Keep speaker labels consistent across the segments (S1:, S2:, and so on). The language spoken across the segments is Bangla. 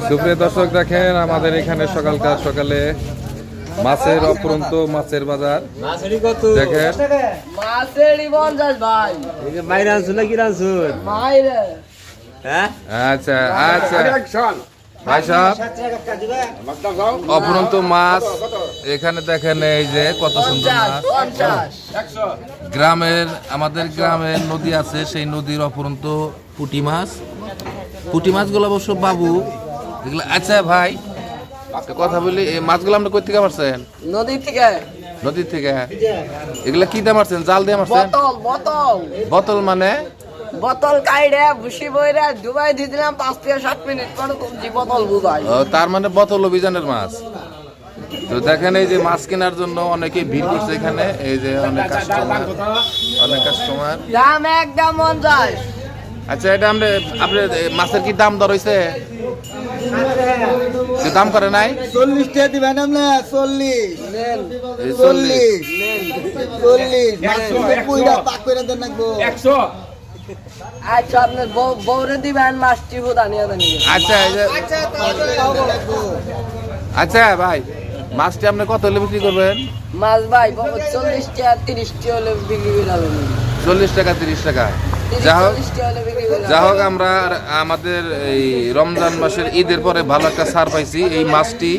S1: সুপ্রিয় দর্শক দেখেন আমাদের এখানে সকালকার সকালে মাছের অপরন্ত মাছের বাজার। দেখেন।
S2: হ্যাঁ?
S1: আচ্ছা আচ্ছা। ভাই সাহেব অপরন্ত মাছ। এখানে দেখেন এই যে কত সুন্দর মাছ। গ্রামের আমাদের গ্রামের নদী আছে সেই নদীর অপরন্ত পুঁটি মাছ। পুঁটি মাছগুলো অবশ্য বাবু এগুলো আচ্ছা ভাই। কথা বলি এই মাছগুলো আমরা কই থেকে মারছেন?
S3: নদী থেকে।
S1: নদীর থেকে? এগুলা কি দিয়ে মারছেন? জাল দিয়ে মারছেন?
S3: বোতল বোতল।
S1: বোতল মানে?
S3: বোতল কাইড়ে ভুসি বইরে ডুবাই দিয়ে দিলাম পাঁচ থেকে সাত মিনিট পরে তুলছি বোতল বুঝাই।
S1: তার মানে বোতল অভিযানের মাছ। তো দেখেন এই যে মাছ কেনার জন্য অনেকে ভিড় করছে এখানে। এই যে অনেক কাস্টমার অনেক কাস্টমার
S3: দাম একদম পঞ্চাশ
S1: আচ্ছা এটা আমরা আপনি মাছের কি দাম দর দাম করে নাই?
S4: চল্লিশ টাকা দিবেন আমরা চল্লিশ।
S1: চল্লিশ।
S4: চল্লিশ। পাক করে দেন নাকবো
S3: আচ্ছা আপনার বউরে দিবেন মাছটি নিয়ে
S1: আচ্ছা আচ্ছা ভাই মাছটি আপনি কত হলে বিক্রি করবেন?
S3: মাছ ভাই চল্লিশ টাকা তিরিশ টাকা হলে বিক্রি করে
S1: চল্লিশ টাকা তিরিশ টাকা। যা হোক। যা হোক আমরা আমাদের এই রমজান মাসের ঈদের পরে ভালো একটা ছাড় পাইছি। এই মাছটি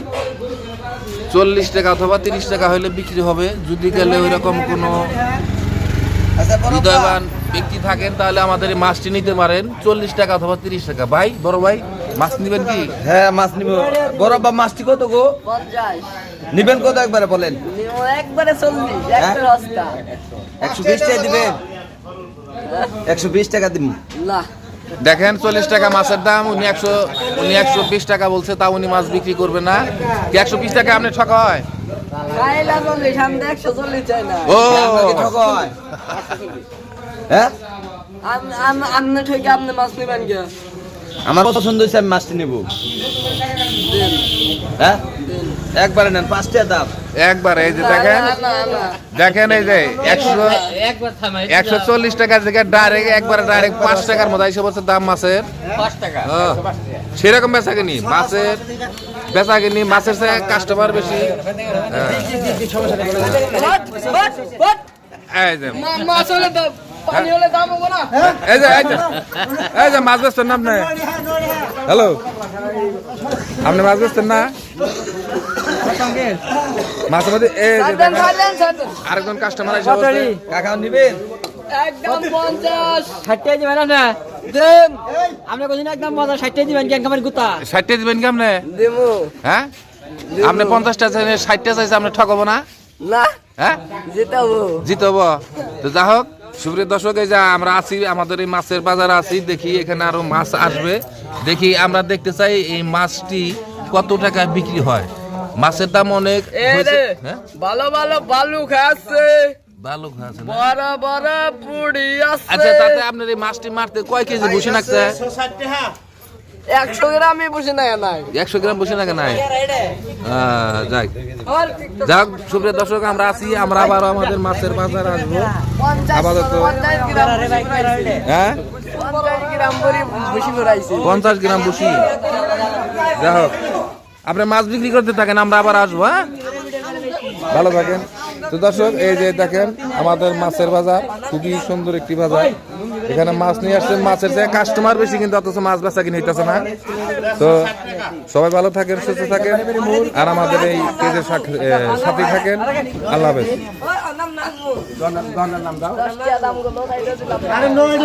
S1: চল্লিশ টাকা অথবা তিরিশ টাকা হলে বিক্রি হবে। যদি গেলে ওই রকম কোনো হৃদয়বান ব্যক্তি থাকেন তাহলে আমাদের এই মাছটি নিতে পারেন। চল্লিশ টাকা অথবা তিরিশ টাকা। ভাই বড় ভাই মাছ নিবেন কি?
S2: হ্যাঁ মাছ নিব। বড় বা মাছটি কত গো? নিবেন কত একবারে বলেন?
S3: একবারে চল্লিশ
S2: একশো বিশ টাকা দিবেন। একশো বিশ টাকা দিব
S3: না
S1: দেখেন চল্লিশ টাকা মাছের দাম উনি একশো উনি একশো বিশ টাকা বলছে তা উনি মাছ বিক্রি করবে না। কি একশো বিশ টাকা আপনি ঠকা হয়? ও।
S2: আপনাকে ঠকায় হ্যাঁ?
S3: আম- আম- আপনি ঠকে আপনি মাছ নেবেন কে?
S2: আমার পছন্দ হয়েছে আমি মাছটি নেব। হ্যাঁ? একবারে নেন পাঁচ টাকা দাম
S1: একবার এই যে দেখেন
S3: না, না, না।
S1: দেখেন এই যে একশো একশো চল্লিশ টাকার জায়গায় ডাইরেক্ট একবার ডাইরেক্ট পাঁচ টাকার মতো এসে বলছে দাম মাছের। হ্যাঁ। সেরকম বেচা কিনি মাছের বেচা কিনি মাছের চেয়ে কাস্টমার বেশি। হ্যাঁ।
S3: What? What? What?
S1: এই যে
S3: মাছ
S1: এই যে বেচতেন না আপনি? হ্যালো? আপনি মাছ বেচতেন না? মাছের মধ্যে এই। আরেকজন কাস্টমার এসে
S2: কাকা নিবেন?
S3: একদম পঞ্চাশ।
S5: দিবেন না
S3: দেন।
S5: একদম দিবেন গুতা?
S1: ষাটটা দিবেন কেমন হ্যাঁ? আপনি পঞ্চাশটা চাইছেন ষাটটা চাইছে আপনি ঠকাবো না?
S3: না।
S1: হ্যাঁ?
S3: জিতাবো।
S1: জিতব। তো যা হোক সুপ্রিয় দর্শক এই যে আমরা আছি আমাদের এই মাছের বাজার আছি দেখি এখানে আরও মাছ আসবে। দেখি আমরা দেখতে চাই এই মাছটি কত টাকা বিক্রি হয়। মাছের দাম অনেক
S3: ভালো
S1: হ্যাঁ?
S3: ভালো ভালো বালু খাচ্ছে
S1: ভালো খাচ্ছে না?
S3: বড় বড় পুড়ি আছে।
S1: আচ্ছা তাতে আপনার এই মাছটি মারতে কয় কেজি বসে নাকছে
S3: একশো বসে না নাই।
S1: একশো গ্রাম বসে নাই। যাক সুপ্রিয় দর্শক আমরা আছি আমরা আবার আমাদের মাছের বাজার আসব। আপাতত-
S3: গ্রাম।
S1: হ্যাঁ?
S3: গ্রাম
S1: পঞ্চাশ গ্রাম বসি। যাই হোক আপনি মাছ বিক্রি করতে থাকেন আমরা আবার আসব হ্যাঁ? ভালো থাকেন। তো দর্শক এই যে দেখেন আমাদের মাছের বাজার খুবই সুন্দর একটি বাজার। এখানে মাছ নিয়ে আসছেন মাছের যে কাস্টমার বেশি কিন্তু অথচ মাছ বেচা কিনে হইতেছে না। তো সবাই ভালো থাকেন সুস্থ থাকেন আর আমাদের এই পেজের সাথে থাকেন। আল্লাহ হাফেজ।
S4: আরে নয়